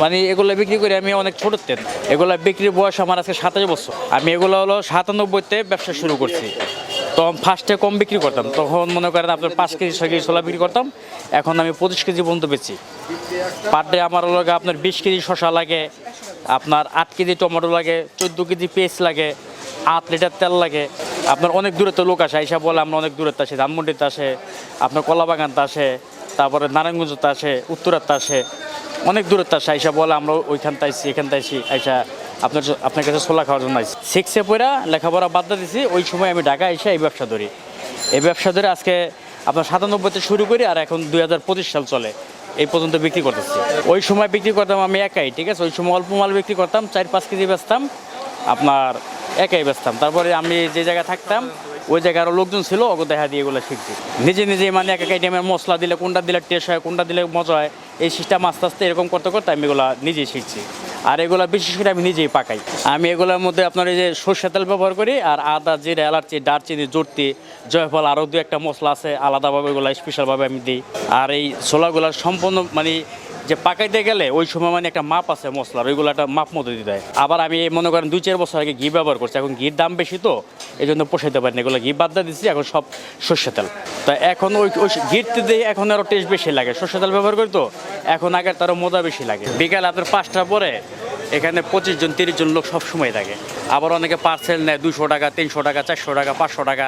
মানে এগুলো বিক্রি করে আমি অনেক ছোট তেন এগুলো বিক্রির বয়স আমার আজকে সাতাশ বছর। আমি এগুলো হলো সাতানব্বইতে ব্যবসা শুরু করছি। তখন ফার্স্টে কম বিক্রি করতাম। তখন মনে করেন আপনার পাঁচ কেজি, ছয় কেজি ছোলা বিক্রি করতাম। এখন আমি পঁচিশ কেজি পর্যন্ত বেচি। পার ডে আমার হলো গিয়ে আপনার বিশ কেজি শশা লাগে, আপনার আট কেজি টমেটো লাগে, চোদ্দ কেজি পেস্ট লাগে, আট লিটার তেল লাগে। আপনার অনেক দূরত্ব লোক আসে এইসব বলে আমরা অনেক দূরত্ব আসি। ধানমন্ডিতে আসে, আপনার কলাবাগানতে আসে, তারপরে নারায়ণগঞ্জতে আসে, উত্তরাতে আসে। অনেক দূরত্ব আসে আইসা বলে, আমরা ওইখানতে আইসি এখানতে আইসি আইসা আপনার আপনার কাছে ছোলা খাওয়ার জন্য আইসি সিক্সে পড়া লেখাপড়া বাদ দিয়ে দিছি, ওই সময় আমি ঢাকা এসে এই ব্যবসা ধরি। এই ব্যবসা ধরে আজকে আপনার সাতানব্বইতে শুরু করি আর এখন দুই সাল চলে। এই পর্যন্ত বিক্রি করতেছি। ওই সময় বিক্রি করতাম আমি একাই, ঠিক আছে? ওই সময় অল্প মাল বিক্রি করতাম, চার পাঁচ কেজি বেচতাম, আপনার একাই বেচতাম। তারপরে আমি যে জায়গায় থাকতাম ওই জায়গায় লোকজন ছিল, ওকে দেখা দিয়ে এগুলো শিখছি। নিজে নিজে মানে এক এক আইটেমের মশলা দিলে কোনটা দিলে টেস্ট হয়, কোনটা দিলে মজা হয়, এই সিস্টেম আস্তে আস্তে এরকম করতে করতে আমি এগুলো নিজেই শিখছি। আর এগুলো বিশেষ করে আমি নিজেই পাকাই। আমি এগুলোর মধ্যে আপনার এই যে সর্ষে তেল ব্যবহার করি, আর আদা, জিরে, এলাচি, দারচিনি জর্তি জয়ফল আরও দু একটা মশলা আছে, আলাদাভাবে এগুলো স্পেশালভাবে আমি দিই। আর এই ছোলাগুলো সম্পূর্ণ মানে যে পাকাইতে গেলে ওই সময় মানে একটা মাপ আছে মশলার, ওইগুলো একটা মাপ মতো দিতে হয়। আবার আমি মনে করেন দুই চার বছর আগে ঘি ব্যবহার করছি, এখন ঘির দাম বেশি তো এই জন্য পোষাইতে পারিনি। এগুলো ঘি বাদ দিয়ে দিচ্ছি এখন সব সর্ষে তেল। তা এখন ওই ওই ঘিরতে দিয়ে এখন আরও টেস্ট বেশি লাগে। সর্ষে তেল ব্যবহার করি তো, এখন আগের তারও মজা বেশি লাগে। বিকাল আপনার পাঁচটার পরে, এখানে পঁচিশ জন, তিরিশ জন লোক সব সময় থাকে। আবার অনেকে পার্সেল নেয় দুশো টাকা, তিনশো টাকা, চারশো টাকা, পাঁচশো টাকা।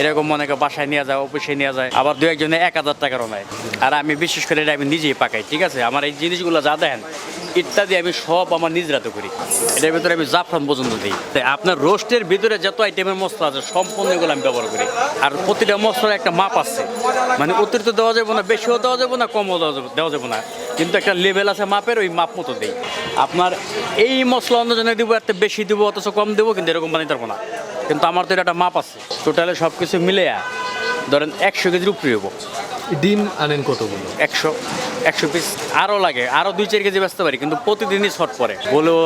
এরকম অনেকে বাসায় নিয়ে যায়, অফিসে নিয়ে যায়, আবার দু একজনে এক হাজার টাকারও নেয়। আর আমি বিশেষ করে এটা আমি নিজেই পাকাই, ঠিক আছে? আমার এই জিনিসগুলো যা দেন ইত্যাদি আমি সব আমার নিজ রাতে করি। এটার ভিতরে আমি জাফরান পর্যন্ত দিই। তাই আপনার রোস্টের ভিতরে যত আইটেমের মশলা আছে, সম্পূর্ণ এগুলো আমি ব্যবহার করি। আর প্রতিটা মশলার একটা মাপ আছে। মানে অতিরিক্ত দেওয়া যাবে না, বেশিও দেওয়া যাবে না, কমও দেওয়া যাবে না। কিন্তু একটা লেভেল আছে মাপের, ওই মাপ মতো দেই। আপনার এই মশলা অন্যজনে দেবো একটা বেশি দেবো, অথচ কম দেবো, কিন্তু এরকম বানিয়ে পারব না। কিন্তু আমার তো এটা একটা মাপ আছে। টোটালে সব কিছু মিলে ধরেন একশো কেজির উপরে হব ডিম আনেন কতগুলো? একশো একশো পিস আরও লাগে, আরও দুই চার কেজি বেচতে পারি, কিন্তু প্রতিদিনই শর্ট পরে বলেও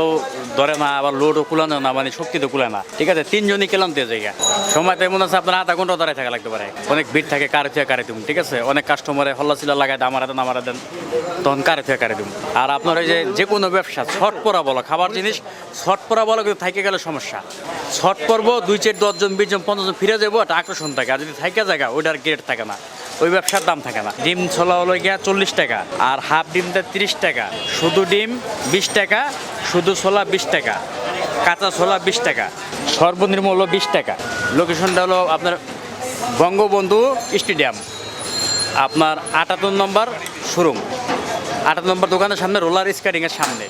ধরে না, আবার লোডও কুলানো না মানে শক্তি তো কুলায় না। ঠিক আছে, তিনজনই কেলাম দিয়ে জায়গা। সময় তো এমন আছে, আপনার আধা ঘণ্টা দাঁড়ায় থাকা লাগতে পারে। অনেক ভিড় থাকে, কারে থেকে কারে তুমি ঠিক আছে? অনেক কাস্টমারে হল্লা চিল্লা লাগায় আমার দেন আমার দেন, তখন কারে থেকে কারে তুমি আর আপনার ওই যে যে কোনো ব্যবসা, ছট পরা বলো, খাবার জিনিস, ছট পরা বলো, কিন্তু থাইকে গেলে সমস্যা। ছট পরব দুই চার দশজন, বিশজন পঞ্চাশ জন ফিরে যাব, একটা আকর্ষণ থাকে। আর যদি থাইকে জায়গা, ওইটার গ্রেড থাকে না। ওই ব্যবসার দাম থাকে না। ডিম ছোলা হলো গিয়া চল্লিশ টাকা, আর হাফ ডিমটা তিরিশ টাকা। শুধু ডিম বিশ টাকা, শুধু ছোলা বিশ টাকা, কাঁচা ছোলা বিশ টাকা, সর্বনিম্ন হলো বিশ টাকা। লোকেশনটা হলো আপনার বঙ্গবন্ধু স্টেডিয়াম। আপনার আটাত্তর নম্বর শোরুম। আটাত্তর নম্বর দোকানের সামনে রোলার স্কেটিংয়ের সামনে।